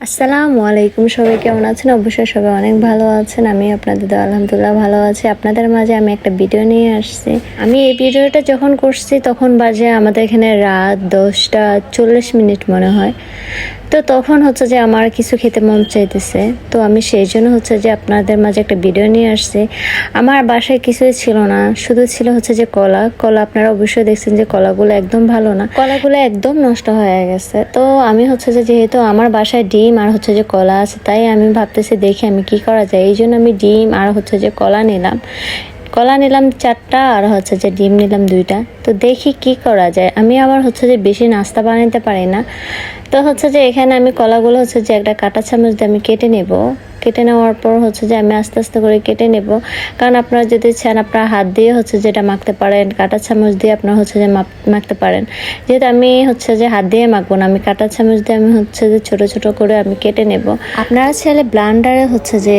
আসসালামু আলাইকুম, সবাই কেমন আছেন? অবশ্যই সবাই অনেক ভালো আছেন। আমি আপনাদের আলহামদুলিল্লাহ ভালো আছি। আপনাদের মাঝে আমি একটা ভিডিও নিয়ে আসছি। আমি এই ভিডিওটা যখন করছি, তখন বাজে আমাদের এখানে রাত দশটা চল্লিশ মিনিট মনে হয়। তো তখন হচ্ছে যে আমার কিছু খেতে মন চাইতেছে। তো আমি সেই জন্য হচ্ছে যে আপনাদের মাঝে একটা ভিডিও নিয়ে আসছি। আমার বাসায় কিছুই ছিল না। শুধু ছিল হচ্ছে যে কলা। কলা আপনারা অবশ্যই দেখছেন যে কলাগুলো একদম ভালো না। কলাগুলো একদম নষ্ট হয়ে গেছে। তো আমি হচ্ছে যে যেহেতু আমার বাসায় ডিম আর হচ্ছে যে কলা আছে, তাই আমি ভাবতেছি দেখি আমি কি করা যায়। এই জন্য আমি ডিম আর হচ্ছে যে কলা নিলাম। কলা নিলাম চারটা আর হচ্ছে যে ডিম নিলাম দুইটা। তো দেখি কি করা যায়। আমি আবার হচ্ছে যে বেশি নাস্তা বানাতে পারি না। তো হচ্ছে যে এখানে আমি কলাগুলো হচ্ছে যে একটা কাঁটা চামচ দিয়ে আমি কেটে নেব। কেটে নেওয়ার পর হচ্ছে যে আমি আস্তে আস্তে করে কেটে নেব। কারণ আপনারা যদি চান, আপনারা হাত দিয়ে হচ্ছে যেটা মাখতে পারেন, কাঁটা চামচ দিয়ে আপনারা হচ্ছে যে মাখতে পারেন। যেহেতু আমি হচ্ছে যে হাত দিয়ে মাখবো না, আমি কাঁটা চামচ দিয়ে আমি হচ্ছে যে ছোট ছোট করে আমি কেটে নেব। আপনারা চাইলে ব্লান্ডারে হচ্ছে যে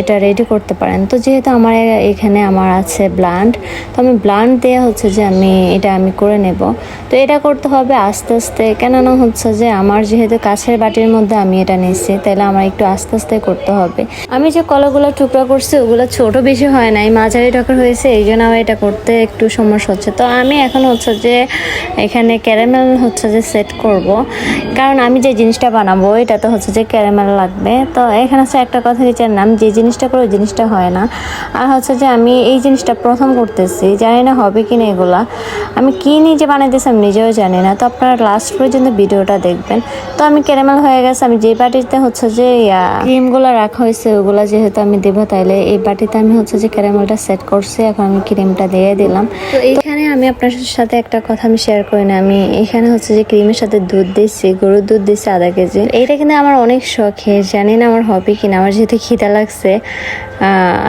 এটা রেডি করতে পারেন। তো যেহেতু আমার এখানে আমার আছে ব্লান্ড, তো আমি ব্লান্ড দিয়ে হচ্ছে যে আমি এটা আমি করে নেব। তো এটা করতে হবে আস্তে আস্তে। কেননা হচ্ছে যে আমার যেহেতু কাছের বাটির মধ্যে আমি এটা নিচ্ছি তাহলে আমার একটু আস্তে আস্তে করতে হবে। আমি যে কলাগুলো টুকরা করছি, ওগুলো ছোট বেশি হয় নাই, মাঝারি টকর হয়েছে, এই জন্য আমার এটা করতে একটু সমস্যা হচ্ছে। তো আমি এখন হচ্ছে যে, এখানে ক্যারামেল হচ্ছে যে সেট করব। কারণ আমি যে জিনিসটা বানাবো এটা তো হচ্ছে যে ক্যারামেল লাগবে। তো এখানে হচ্ছে একটা কথা কি জানলাম যে জিনিসটা করে, ওই জিনিসটা হয় না। আর হচ্ছে যে আমি এই জিনিসটা প্রথম করতেছি, জানি না হবে কি না এগুলা। আমি কি নিজে বানাইতেছি আমি নিজেও জানি না। তো আপনারা লাস্ট পর্যন্ত ভিডিওটা দেখবেন। তো আমি ক্যারামেল হয়ে গেছে, আমি যে বাটিতে হচ্ছে যে ক্রিমগুলো রাখা হয়েছে, ওগুলো যেহেতু আমি দেবো, তাইলে এই বাটিতে আমি হচ্ছে যে ক্যারামেলটা সেট করছি। এখন আমি ক্রিমটা দিয়ে দিলাম। তো এইখানে আমি আপনার সাথে একটা কথা আমি শেয়ার করি না। আমি এখানে হচ্ছে যে ক্রিমের সাথে দুধ দিচ্ছি গরুর দুধ দিচ্ছি আধা কেজি। এইটা কিন্তু আমার অনেক শখের জানি না আমার হবে কিনা, আমার যেহেতু খিদা লাগছে।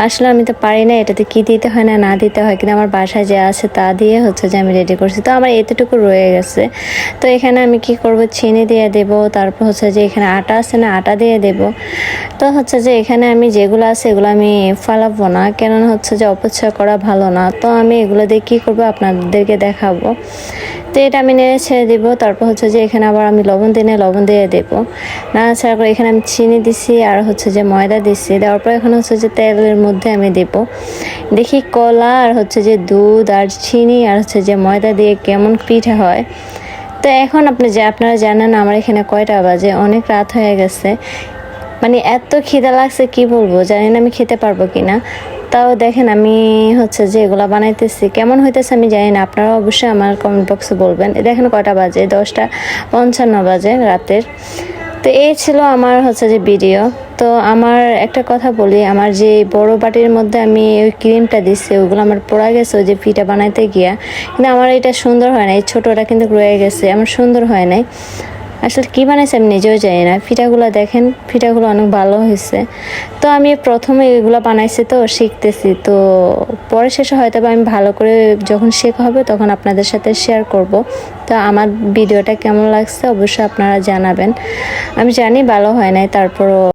আসলে আমি তো পারি না, এটাতে কি দিতে হয় না না দিতে হয়, কিন্তু আমার বাসায় যা আছে তা দিয়ে হচ্ছে যে আমি রেডি করছি। তো আমার এতটুকু রয়ে গেছে। তো এখানে আমি কি করব, চিনি দিয়ে দেব, তারপর হচ্ছে যে এখানে আটা আছে না, আটা দিয়ে দেব। তো হচ্ছে যে এখানে আমি যেগুলো আছে এগুলো আমি ফালাবো না, কেননা হচ্ছে যে অপচয় করা ভালো না। তো আমি এগুলো দিয়ে কী করব, আপনাদেরকে দেখাবো। তো এটা আমি নেড়ে ছেড়ে দেবো। তারপর হচ্ছে যে এখানে আবার আমি লবণ দিনে লবণ দিয়ে দেবো। নাড়াচাড়া করে এখানে আমি চিনি দিছি আর হচ্ছে যে ময়দা দিছি। দেওয়ার পর এখন হচ্ছে যে তেলের মধ্যে আমি দেব। দেখি কলা আর হচ্ছে যে দুধ আর চিনি আর হচ্ছে যে ময়দা দিয়ে কেমন পিঠা হয়। তো এখন আপনি যে আপনারা জানেন আমার এখানে কয়টা বাজে, অনেক রাত হয়ে গেছে। মানে এত খিদা লাগছে, কি বলব? জানি না আমি খেতে পারব কিনা। তাও দেখেন আমি হচ্ছে যে এগুলো বানাইতেছি। কেমন হইতেছে আমি জানি না আপনারা অবশ্যই আমার কমেন্ট বক্সে বলবেন। দেখেন কয়টা বাজে? দশটা পঞ্চান্ন বাজে রাতের। তো এই ছিল আমার হচ্ছে যে ভিডিও তো আমার একটা কথা বলি, আমার যে বড় বাটির মধ্যে আমি ওই ক্রিমটা দিচ্ছি ওগুলো আমার পড়া গেছে, ওই যে পিঠা বানাইতে গিয়া। কিন্তু আমার এটা সুন্দর হয় না এই ছোটোটা কিন্তু রয়ে গেছে, আমার সুন্দর হয় নাই। আসলে কী বানাইছে আমি নিজেও জানি না। পিঠাগুলো দেখেন ফিটাগুলো অনেক ভালো হয়েছে। তো আমি প্রথমে এগুলো বানাইছি তো, শিখতেছি। তো পরে শেষে হয়তো আমি ভালো করে যখন শেখা হবে তখন আপনাদের সাথে শেয়ার করব। তো আমার ভিডিওটা কেমন লাগছে অবশ্যই আপনারা জানাবেন। আমি জানি ভালো হয় নাই, তারপরও